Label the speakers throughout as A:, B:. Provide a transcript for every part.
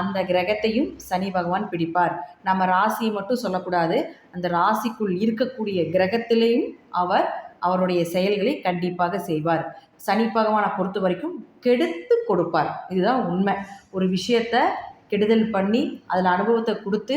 A: அந்த கிரகத்தையும் சனி பகவான் பிடிப்பார். நம்ம ராசியை மட்டும் சொல்லக்கூடாது. அந்த ராசிக்குள் இருக்கக்கூடிய கிரகத்திலேயும் அவர் அவருடைய செயல்களை கண்டிப்பாக செய்வார். சனி பகவானை பொறுத்த வரைக்கும் கெடுத்து கொடுப்பார். இதுதான் உண்மை. ஒரு விஷயத்த கெடுதல் பண்ணி அதில் அனுபவத்தை கொடுத்து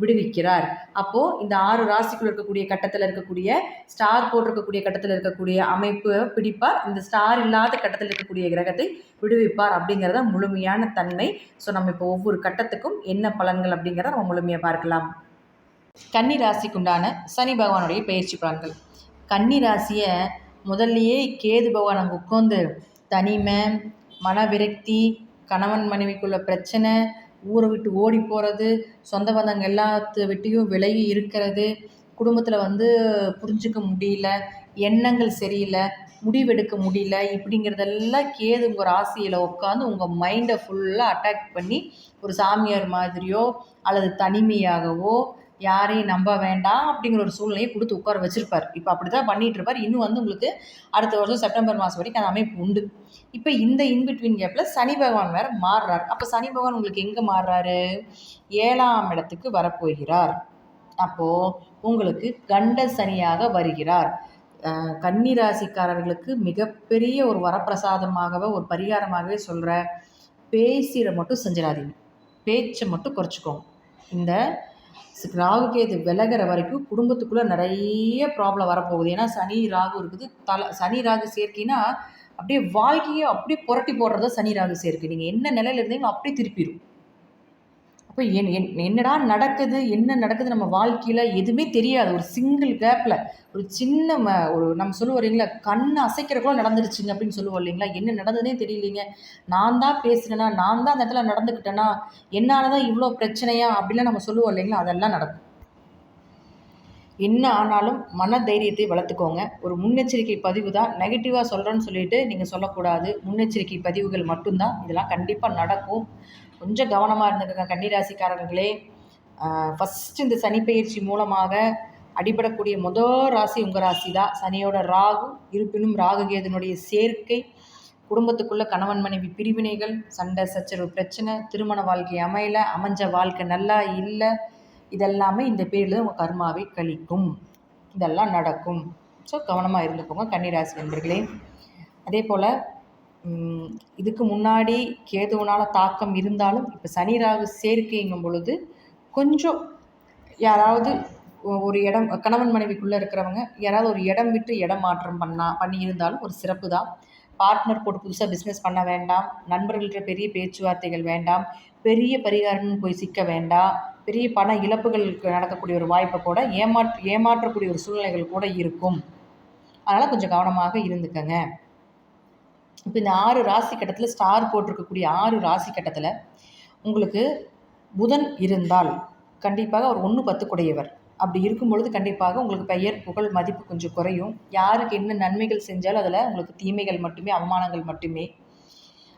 A: விடுவிக்கிறார். அப்போது இந்த ஆறு ராசிக்குள்ள இருக்கக்கூடிய கட்டத்தில் இருக்கக்கூடிய ஸ்டார் போட்டிருக்கக்கூடிய கட்டத்தில் இருக்கக்கூடிய அமைப்பு பிடிப்பார் இந்த ஸ்டார் இல்லாத கட்டத்தில் இருக்கக்கூடிய கிரகத்தை விடுவிப்பார் அப்படிங்கிறத முழுமையான தன்மை. ஸோ நம்ம இப்போ ஒவ்வொரு கட்டத்துக்கும் என்ன பலன்கள் அப்படிங்கிறத நம்ம முழுமையாக பார்க்கலாம். கன்னி ராசிக்குண்டான சனி பகவானுடைய பயிற்சி பலன்கள். கன்னி ராசியை முதல்லையே கேது பகவான் அங்கே உட்காந்து தனிமை மன விரக்தி கணவன் மனைவிக்குள்ள பிரச்சனை ஊரை விட்டு ஓடி போகிறது சொந்த பந்தங்க எல்லாத்து விட்டையும் விலகி இருக்கிறது. குடும்பத்தில் வந்து புரிஞ்சுக்க முடியல எண்ணங்கள் சரியில்லை முடிவெடுக்க முடியல இப்படிங்கிறதெல்லாம் கேது உங்கள் ராசியில் உட்காந்து உங்கள் மைண்டை ஃபுல்லாக அட்டாக் பண்ணி ஒரு சாமியார் மாதிரியோ அல்லது தனிமையாகவோ யாரையும் நம்ப வேண்டாம் அப்படிங்கிற ஒரு சூழ்நிலையை கொடுத்து உட்கார வச்சிருப்பார். இப்போ அப்படி தான் பண்ணிட்டு இருப்பார் இன்னும் வந்து உங்களுக்கு அடுத்த வருஷம் செப்டம்பர் மாதம் வரைக்கும் அந்த அமைப்பு உண்டு. இப்போ இந்த இன்பிட்வீன் கேப்பில் சனி பகவான் வேற மாறுறார். அப்போ சனி பகவான் உங்களுக்கு எங்கே மாறுறாரு? ஏழாம் இடத்துக்கு வரப்போகிறார். அப்போது உங்களுக்கு கண்ட சனியாக வருகிறார். கன்னிராசிக்காரர்களுக்கு ராசிக்காரர்களுக்கு மிகப்பெரிய ஒரு வரப்பிரசாதமாகவே ஒரு பரிகாரமாகவே சொல்கிற பேசிட மட்டும் செஞ்சிடாதீங்க. பேச்சை மட்டும் குறைச்சிக்கோங்க. இந்த ஸ்- விலகிற வரைக்கும் குடும்பத்துக்குள்ளே நிறைய ப்ராப்ளம் வரப்போகுது. ஏன்னா சனி ராகு இருக்குது. தலை சனி ராகு சேர்க்கைனா அப்படியே வாழ்க்கையை அப்படியே புரட்டி போடுறதா சனி ராகு சேர்க்கை. நீங்கள் என்ன நிலையில இருந்தீங்களோ அப்படியே திருப்பிடும் அப்போ என் என் என்னடா நடக்குது என்ன நடக்குது நம்ம வாழ்க்கையில் எதுவுமே தெரியாது. ஒரு சிங்கிள் கேப்பில் ஒரு சின்ன ம ஒரு நம்ம சொல்லுவோம் இல்லைங்களா கண்ணை அசைக்கிறக்குள்ள நடந்துருச்சுங்க அப்படின்னு சொல்லுவோம் இல்லைங்களா? என்ன நடந்ததுனே தெரியலீங்க. நான் தான் பேசினேனா நான் தான் அந்த இடத்துல நடந்துக்கிட்டேனா என்னால் தான் இவ்வளோ பிரச்சனையா அப்படிலாம் நம்ம சொல்லுவோம் இல்லைங்களா? அதெல்லாம் நடக்கும். என்ன ஆனாலும் மன தைரியத்தை வளர்த்துக்கோங்க. ஒரு முன்னெச்சரிக்கை பதிவு தான் நெகட்டிவாக சொல்கிறேன்னு சொல்லிட்டு நீங்கள் சொல்லக்கூடாது. முன்னெச்சரிக்கை பதிவுகள் மட்டும்தான். இதெல்லாம் கண்டிப்பாக நடக்கும். கொஞ்சம் கவனமாக இருந்துக்கங்க கன்னிராசிக்காரர்களே. ஃபஸ்ட்டு இந்த சனிப்பெயர்ச்சி மூலமாக அடிபடக்கூடிய முதல் ராசி உங்கள் ராசி தான் சனியோட ராகு இருப்பினும் ராகுகேதனுடைய சேர்க்கை குடும்பத்துக்குள்ளே கணவன் மனைவி பிரிவினைகள் சண்டை சச்சரவு பிரச்சனை திருமண வாழ்க்கை அமையல அமைஞ்ச வாழ்க்கை நல்லா இல்லை இதெல்லாமே இந்த பேரில் உங்கள் கர்மாவை கழிக்கும். இதெல்லாம் நடக்கும். ஸோ கவனமாக இருந்துக்கோங்க கன்னிராசி நண்பர்களே. அதே போல் இதுக்கு முன்னாடி கேதுவனால் தாக்கம் இருந்தாலும் இப்போ சனி ராகு சேர்க்கைங்கும் பொழுது கொஞ்சம் யாராவது ஒரு இடம் கணவன் மனைவிக்குள்ளே இருக்கிறவங்க யாராவது ஒரு இடம் விட்டு இடம் மாற்றம் பண்ணா பண்ணி இருந்தாலும் ஒரு சிறப்பு தான். பார்ட்னர் போட்டு புதுசாக பிஸ்னஸ் பண்ண வேண்டாம். நண்பர்கள்ட்ட பெரிய பேச்சுவார்த்தைகள் வேண்டாம். பெரிய பரிகாரம்னு போய் சிக்க வேண்டாம். பெரிய பண இழப்புகளுக்கு நடக்கக்கூடிய ஒரு வாய்ப்பை கூட ஏமாற்று ஏமாற்றக்கூடிய ஒரு சூழ்நிலைகள் கூட இருக்கும். அதனால் கொஞ்சம் கவனமாக இருந்துக்கங்க. இப்போ இந்த ஆறு ராசி கட்டத்தில் ஸ்டார் போட்டிருக்கக்கூடிய ஆறு ராசி கட்டத்தில் உங்களுக்கு புதன் இருந்தால் கண்டிப்பாக அவர் ஒன்று பத்துக்குடையவர் அப்படி இருக்கும் பொழுது கண்டிப்பாக உங்களுக்கு பெயர் புகழ் மதிப்பு கொஞ்சம் குறையும். யாருக்கு என்ன நன்மைகள் செஞ்சாலும் அதில் உங்களுக்கு தீமைகள் மட்டுமே அவமானங்கள் மட்டுமே.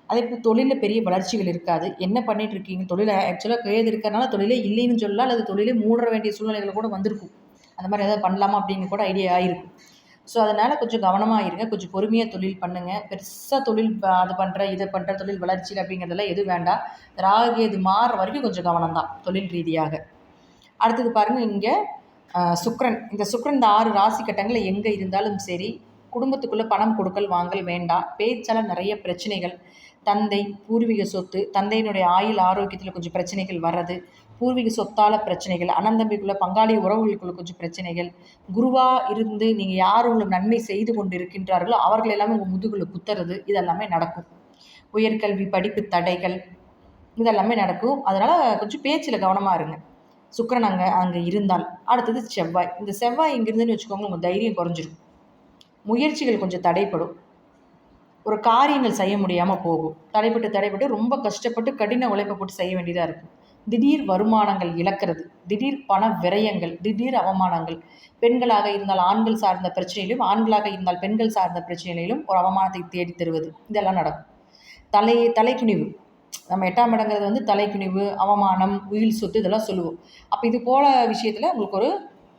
A: அதே போல் தொழிலில் பெரிய வளர்ச்சிகள் இருக்காது. என்ன பண்ணிட்டு இருக்கீங்க? தொழிலை ஆக்சுவலாக கேது இருக்கிறனால தொழிலே இல்லைன்னு சொல்லலாம். அல்லது தொழிலே மூட வேண்டிய சூழ்நிலைகள் கூட வந்திருக்கும். அந்த மாதிரி ஏதாவது பண்ணலாமா அப்படின்னு கூட ஐடியா ஆகிருக்கும் ஸோ அதனால் கொஞ்சம் கவனமாக இருங்க. கொஞ்சம் பொறுமையாக தொழில் பண்ணுங்கள் பெருசாக தொழில் அது பண்ணுற இதை பண்ணுற தொழில் வளர்ச்சி அப்படிங்கிறதெல்லாம் எதுவும் வேண்டாம். ராகேது மாறுற வரைக்கும் கொஞ்சம் கவனம் தான் தொழில் ரீதியாக. அடுத்தது பாருங்கள் இங்கே சுக்ரன் இந்த சுக்ரன் இந்த ஆறு ராசி கட்டங்களில் எங்கே இருந்தாலும் சரி குடும்பத்துக்குள்ளே பணம் கொடுக்கல் வாங்கல் வேண்டாம். பேச்சால் நிறைய பிரச்சனைகள். தந்தை பூர்வீக சொத்து தந்தையினுடைய ஆயுள் ஆரோக்கியத்தில் கொஞ்சம் பிரச்சனைகள் வர்றது பூர்வீக சொத்தால பிரச்சனைகள் அனந்தம்பிக்குள்ள பங்காளி உறவுகளுக்குள்ள கொஞ்சம் பிரச்சனைகள் குருவாக இருந்து நீங்கள் யார் உங்களுக்கு நன்மை செய்து கொண்டு இருக்கின்றார்களோ அவர்கள் எல்லாமே உங்கள் முதுகுல குத்துறது இதெல்லாமே நடக்கும். உயர்கல்வி படிப்பு தடைகள் இதெல்லாமே நடக்கும். அதனால் கொஞ்சம் பேச்சில் கவனமாக இருங்க. சுக்கரன் அங்கே அங்கே இருந்தால். அடுத்தது செவ்வாய். இந்த செவ்வாய் இங்கிருந்துன்னு வச்சுக்கோங்க உங்கள் தைரியம் குறைஞ்சிரும். முயற்சிகள் கொஞ்சம் தடைப்படும். ஒரு காரியங்கள் செய்ய முடியாமல் போகும். தடைப்பட்டு தடைப்பட்டு ரொம்ப கஷ்டப்பட்டு கடின உழைப்பை போட்டு செய்ய வேண்டியதாக இருக்கும். திடீர் வருமானங்கள் இழக்கிறது திடீர் பண விரயங்கள் திடீர் அவமானங்கள். பெண்களாக இருந்தால் ஆண்கள் சார்ந்த பிரச்சனையிலும் ஆண்களாக இருந்தால் பெண்கள் சார்ந்த பிரச்சனையிலும் ஒரு அவமானத்தை தேடி தருவது. இதெல்லாம் நடக்கும். தலை தலைக்குனிவு. நம்ம எட்டாம் இடங்கிறது வந்து தலைக்குனிவு அவமானம் உயில் சொத்து இதெல்லாம் சொல்லுவோம். அப்போ இது போல விஷயத்தில் உங்களுக்கு ஒரு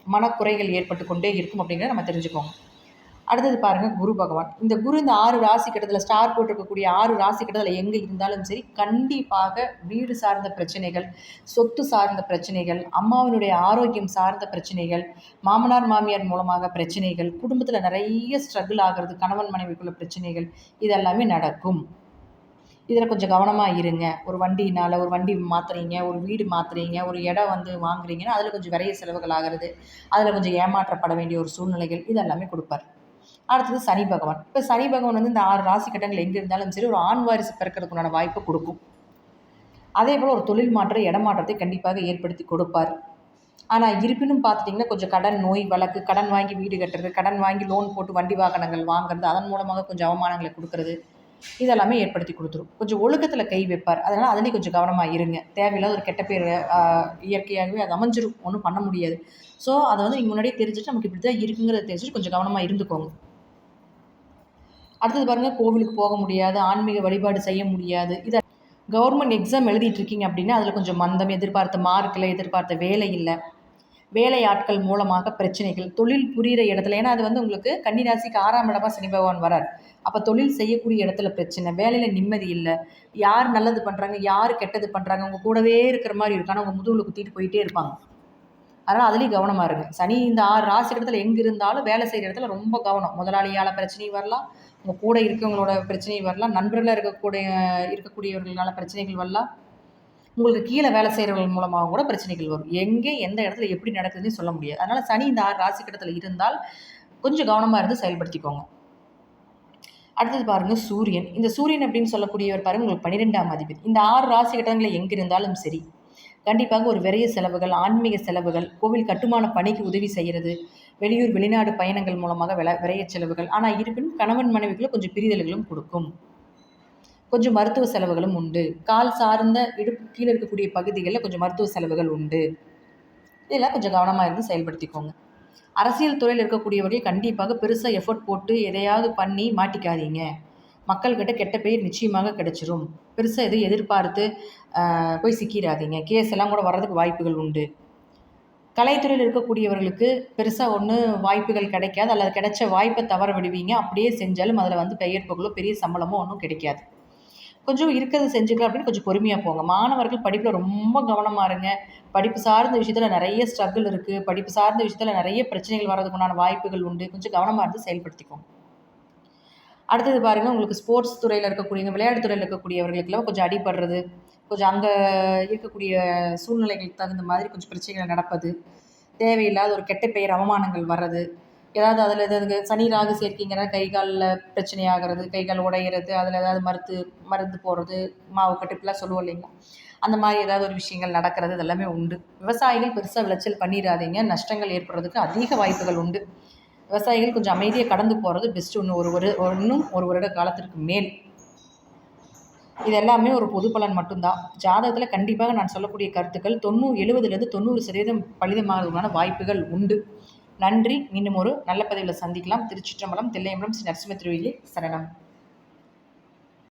A: மனக்குறைகள் ஏற்பட்டு கொண்டே இருக்கும் அப்படிங்கிறத நம்ம தெரிஞ்சுக்கோங்க. அடுத்தது பாருங்கள் குரு பகவான். இந்த குரு இந்த ஆறு ராசி கட்டத்தில் ஸ்டார் போட்டிருக்கக்கூடிய ஆறு ராசி கட்டத்தில் எங்கே இருந்தாலும் சரி கண்டிப்பாக வீடு சார்ந்த பிரச்சனைகள் சொத்து சார்ந்த பிரச்சனைகள் அம்மாவினுடைய ஆரோக்கியம் சார்ந்த பிரச்சனைகள் மாமனார் மாமியார் மூலமாக பிரச்சனைகள் குடும்பத்தில் நிறைய ஸ்ட்ரகிள் ஆகிறது கணவன் மனைவிக்குள்ள பிரச்சனைகள் இதெல்லாமே நடக்கும். இதில் கொஞ்சம் கவனமாக இருங்க. ஒரு வண்டினால் ஒரு வண்டி மாற்றுறீங்க ஒரு வீடு மாற்றுறீங்க ஒரு இடம் வந்து வாங்குறீங்கன்னா அதில் கொஞ்சம் விரைய செலவுகள் ஆகிறது அதில் கொஞ்சம் ஏமாற்றப்பட வேண்டிய ஒரு சூழ்நிலைகள் இதெல்லாமே கொடுப்பார். அடுத்தது சனி பகவான். இப்போ சனி பகவான் வந்து இந்த ஆறு ராசி கட்டங்கள் எங்கே இருந்தாலும் சரி ஒரு ஆண் வாரிசு பிறக்கிறதுக்குண்டான வாய்ப்பை கொடுக்கும். அதே போல் ஒரு தொழில் மாற்ற இடமாற்றத்தை கண்டிப்பாக ஏற்படுத்தி கொடுப்பார். ஆனால் இருப்பினும் பார்த்துட்டிங்கன்னா கொஞ்சம் கடன் நோய் வழக்கு கடன் வாங்கி வீடு கட்டுறது கடன் வாங்கி லோன் போட்டு வண்டி வாகனங்கள் வாங்குறது அதன் மூலமாக கொஞ்சம் அவமானங்களை கொடுக்கறது இதெல்லாமே ஏற்படுத்தி கொடுத்துரும். கொஞ்சம் ஒழுக்கத்தில் கை வைப்பார். அதனால் அதுலேயும் கொஞ்சம் கவனமாக இருங்க. தேவையில்லாத ஒரு கெட்ட பேர் இயற்கையாகவே அது அமைஞ்சிரும். ஒன்றும் பண்ண முடியாது. ஸோ அதை வந்து நீங்கள் முன்னாடியே தெரிஞ்சுட்டு நமக்கு இப்படி தான் இருக்குங்கிறத தெரிஞ்சுட்டு கொஞ்சம் கவனமாக இருந்துக்கோங்க. அடுத்தது பாருங்கள் கோவிலுக்கு போக முடியாது ஆன்மீக வழிபாடு செய்ய முடியாது. இதை கவர்மெண்ட் எக்ஸாம் எழுதிட்டுருக்கீங்க அப்படின்னா அதில் கொஞ்சம் மந்தம் எதிர்பார்த்த மார்க்கில் இல்லை எதிர்பார்த்த வேலை இல்லை. வேலை ஆட்கள் மூலமாக பிரச்சனைகள் தொழில் புரிகிற இடத்துல ஏன்னா அது வந்து உங்களுக்கு கன்னிராசிக்கு ஆறாம் இடமா சனி பகவான் வரார். அப்போ தொழில் செய்யக்கூடிய இடத்துல பிரச்சனை வேலையில் நிம்மதி இல்லை. யார் நல்லது பண்ணுறாங்க யார் கெட்டது பண்ணுறாங்க உங்கள் கூடவே இருக்கிற மாதிரி இருக்கும். ஆனால் உங்கள் முதுகில் குத்திட்டு போயிட்டே இருப்பாங்க. அதனால் அதுலேயும் கவனமாக இருங்க. சனி இந்த ஆறு ராசி இடத்துல எங்கே இருந்தாலும் வேலை செய்கிற இடத்துல ரொம்ப கவனம். முதலாளியால் பிரச்சனையும் வரலாம் உங்கள் கூட இருக்கவங்களோட பிரச்சனை வரலாம். நண்பர்களாக இருக்கக்கூடிய இருக்கக்கூடியவர்களால் பிரச்சனைகள் வரலாம். உங்களுக்கு கீழே வேலை செய்கிறவர்கள் மூலமாக கூட பிரச்சனைகள் வரும். எங்கே எந்த இடத்துல எப்படி நடக்குதுன்னு சொல்ல முடியாது. அதனால் சனி இந்த ஆறு ராசி கட்டத்தில் இருந்தால் கொஞ்சம் கவனமாக இருந்து செயல்படுத்திக்கோங்க. அடுத்தது பாருங்கள் சூரியன். இந்த சூரியன் அப்படின்னு சொல்லக்கூடியவர் பாருங்க உங்களுக்கு பன்னிரெண்டாம் அதிபதி. இந்த ஆறு ராசி கட்டங்களில் எங்கே இருந்தாலும் சரி கண்டிப்பாக ஒரு விரைய செலவுகள் ஆன்மீக செலவுகள் கோவில் கட்டுமான பணிக்கு உதவி செய்கிறது. வெளியூர் வெளிநாடு பயணங்கள் மூலமாக வில விரைய செலவுகள். ஆனால் இருப்பினும் கணவன் மனைவிகளும் கொஞ்சம் பிரிதல்களும் கொடுக்கும். கொஞ்சம் மருத்துவ செலவுகளும் உண்டு. கால் சார்ந்த இடுப்பு கீழே இருக்கக்கூடிய பகுதிகளில் கொஞ்சம் மருத்துவ செலவுகள் உண்டு. இதெல்லாம் கொஞ்சம் கவனமாக இருந்து செயல்படுத்திக்கோங்க. அரசியல் துறையில் இருக்கக்கூடியவர்கள் கண்டிப்பாக பெருசாக எஃபோர்ட் போட்டு எதையாவது பண்ணி மாட்டிக்காதீங்க. மக்கள்கிட்ட கெட்ட பெயர் நிச்சயமாக கிடைச்சிரும். பெருசாக எதுவும் எதிர்பார்த்து போய் சிக்கிடாதீங்க கேஸ் எல்லாம் கூட வர்றதுக்கு வாய்ப்புகள் உண்டு. கலைத்துறையில் இருக்கக்கூடியவர்களுக்கு பெருசாக ஒன்று வாய்ப்புகள் கிடைக்காது. அல்லது கிடைச்ச வாய்ப்பை தவற விடுவீங்க. அப்படியே செஞ்சாலும் அதில் வந்து பெயர் புகழோ பெரிய சம்பளமோ ஒன்றும் கிடைக்காது. கொஞ்சம் இருக்கிறது செஞ்சுக்கலாம் அப்படின்னு கொஞ்சம் பொறுமையாக போங்க. மாணவர்கள் படிப்பில் ரொம்ப கவனமாக இருங்க. படிப்பு சார்ந்த விஷயத்தில் நிறைய ஸ்ட்ரகிள் இருக்குது படிப்பு சார்ந்த விஷயத்தில் நிறைய பிரச்சனைகள் வர்றதுக்குண்டான வாய்ப்புகள் உண்டு. கொஞ்சம் கவனமாக இருந்து செயல்படுத்திக்கோங்க. அடுத்தது பாருங்கள் உங்களுக்கு ஸ்போர்ட்ஸ் துறையில் இருக்கக்கூடிய விளையாட்டு துறையில் இருக்கக்கூடியவர்களுக்கெல்லாம் கொஞ்சம் அடிபடுறது கொஞ்சம் அங்கே இருக்கக்கூடிய சூழ்நிலைகளுக்கு தகுந்த மாதிரி கொஞ்சம் பிரச்சனைகள் நடப்பது தேவையில்லாத ஒரு கெட்ட பெயர் அவமானங்கள் வர்றது ஏதாவது அதில் ஏதாவது சனி ராகு சேர்க்கைங்கிற கை காலில் பிரச்சனை ஆகிறது கை கால் உடையிறது அதில் ஏதாவது மருத்து மருந்து போடுறது மாவு கட்டு இப்படிலாம் சொல்லுவோம் இல்லைங்களா? அந்த மாதிரி ஏதாவது ஒரு விஷயங்கள் நடக்கிறது இதெல்லாமே உண்டு. விவசாயிகள் பெருசாக விளைச்சல் பண்ணிடாதீங்க நஷ்டங்கள் ஏற்படுறதுக்கு அதிக வாய்ப்புகள் உண்டு. விவசாயிகள் கொஞ்சம் அமைதியாக கடந்து போகிறது பெஸ்ட்டு இன்னும் ஒரு ஒரு இன்னும் ஒரு வருட காலத்திற்கு மேல். இது எல்லாமே ஒரு பொது பலன் மட்டும்தான். ஜாதகத்தில் கண்டிப்பாக நான் சொல்லக்கூடிய கருத்துக்கள் தொண்ணூறு எழுபதுலேருந்து தொண்ணூறு சதவீதம் பலிதமாகிறதுக்கான வாய்ப்புகள் உண்டு. நன்றி. மீண்டும் ஒரு நல்ல பதிவில் சந்திக்கலாம். திருச்சிற்றம்பலம் தில்லையம்பலம் ஸ்ரீ நரசிம்ம திருவிழி சரணம்.